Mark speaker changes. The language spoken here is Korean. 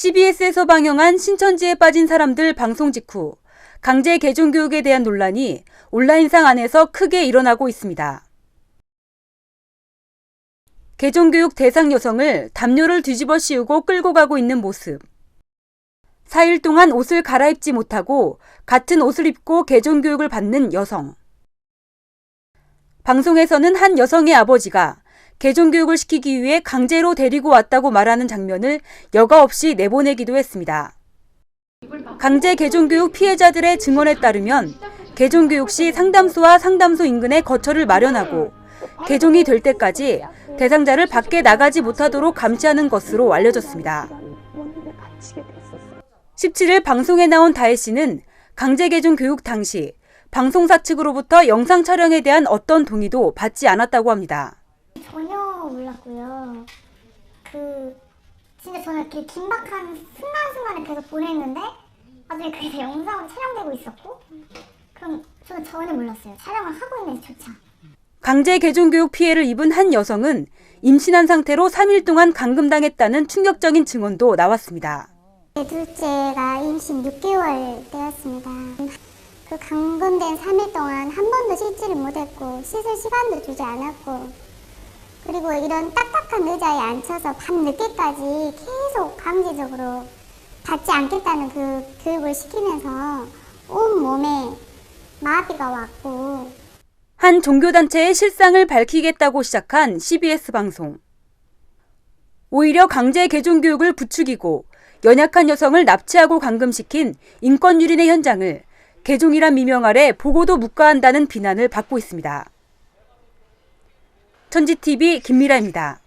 Speaker 1: CBS에서 방영한 신천지에 빠진 사람들 방송 직후 강제 개종 교육에 대한 논란이 온라인상 안에서 크게 일어나고 있습니다. 개종 교육 대상 여성을 담요를 뒤집어 씌우고 끌고 가고 있는 모습. 4일 동안 옷을 갈아입지 못하고 같은 옷을 입고 개종 교육을 받는 여성. 방송에서는 한 여성의 아버지가 개종 교육을 시키기 위해 강제로 데리고 왔다고 말하는 장면을 여과 없이 내보내기도 했습니다. 강제 개종 교육 피해자들의 증언에 따르면 개종 교육 시 상담소와 상담소 인근에 거처를 마련하고 개종이 될 때까지 대상자를 밖에 나가지 못하도록 감시하는 것으로 알려졌습니다. 17일 방송에 나온 다혜 씨는 강제 개종 교육 당시 방송사 측으로부터 영상 촬영에 대한 어떤 동의도 받지 않았다고 합니다.
Speaker 2: 전혀 몰랐고요. 그 진짜 저는 이렇게 긴박한 순간순간을 계속 보냈는데 나중에 그게 다 영상으로 촬영되고 있었고 그럼 저는 전혀 몰랐어요. 촬영을 하고 있는지조차.
Speaker 1: 강제 개종 교육 피해를 입은 한 여성은 임신한 상태로 3일 동안 감금당했다는 충격적인 증언도 나왔습니다.
Speaker 2: 제 둘째가 임신 6개월 되었습니다. 그 감금된 3일 동안 한 번도 씻지를 못했고 씻을 시간도 주지 않았고 그리고 이런 딱딱한 의자에 앉혀서 밤 늦게까지 계속 강제적으로 받지 않겠다는 그 교육을 시키면서 온 몸에 마비가 왔고
Speaker 1: 한 종교단체의 실상을 밝히겠다고 시작한 CBS 방송. 오히려 강제 개종 교육을 부추기고 연약한 여성을 납치하고 감금시킨 인권 유린의 현장을 개종이란 미명 아래 보고도 묵과한다는 비난을 받고 있습니다. 천지TV 김미라입니다.